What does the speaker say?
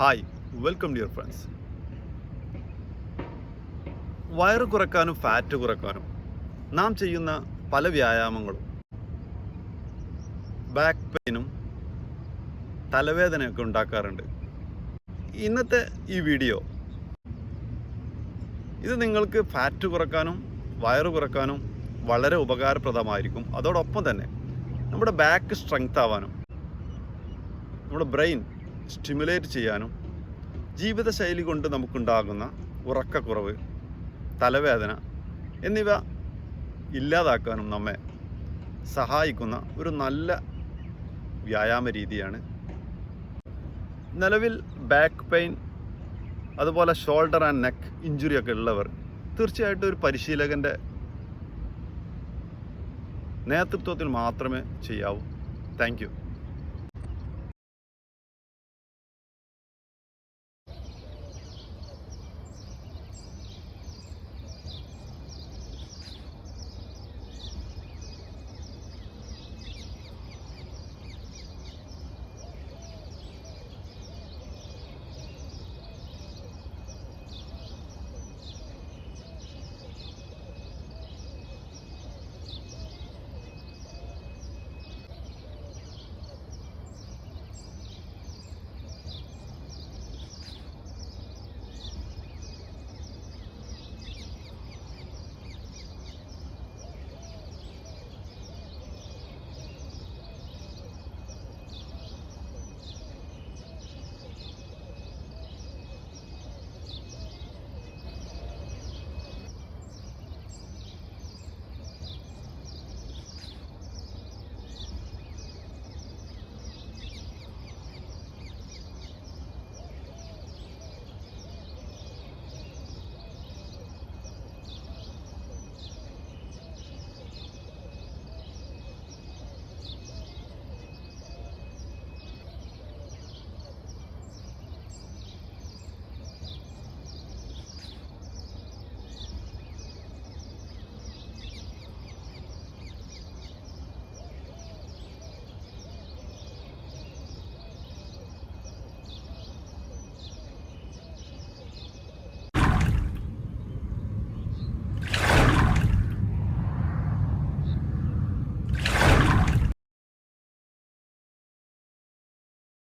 Hi welcome dear friends വയറ് കുറക്കാനും fat കുറക്കാനും നാം ചെയ്യുന്ന പല വ്യായാമങ്ങളും. ബാക്ക് പെയിനും തലവേദനയൊക്കെ ഉണ്ടാക്കാറുണ്ട്. ഇന്നത്തെ ഈ വീഡിയോ ഇത് നിങ്ങൾക്ക് ഫാറ്റ് കുറക്കാനും വയറ് കുറക്കാനും വളരെ ഉപകാരപ്രദമായിരിക്കും. അതോടൊപ്പം തന്നെ നമ്മുടെ ബാക്ക് സ്ട്രെങ്ത് ആവാനും നമ്മുടെ ബ്രെയിൻ സ്റ്റിമുലേറ്റ് ചെയ്യാനും ജീവിതശൈലി കൊണ്ട് നമുക്കുണ്ടാകുന്ന ഉറക്കക്കുറവ് തലവേദന എന്നിവ ഇല്ലാതാക്കാനും നമ്മെ സഹായിക്കുന്ന ഒരു നല്ല വ്യായാമ രീതിയാണ്. നിലവിൽ ബാക്ക് പെയിൻ അതുപോലെ ഷോൾഡർ ആൻഡ് നെക്ക് ഇഞ്ചുറി ഒക്കെ ഉള്ളവർ തീർച്ചയായിട്ടും ഒരു പരിശീലകന്റെ നേതൃത്വത്തിൽ മാത്രമേ ചെയ്യാവൂ. താങ്ക്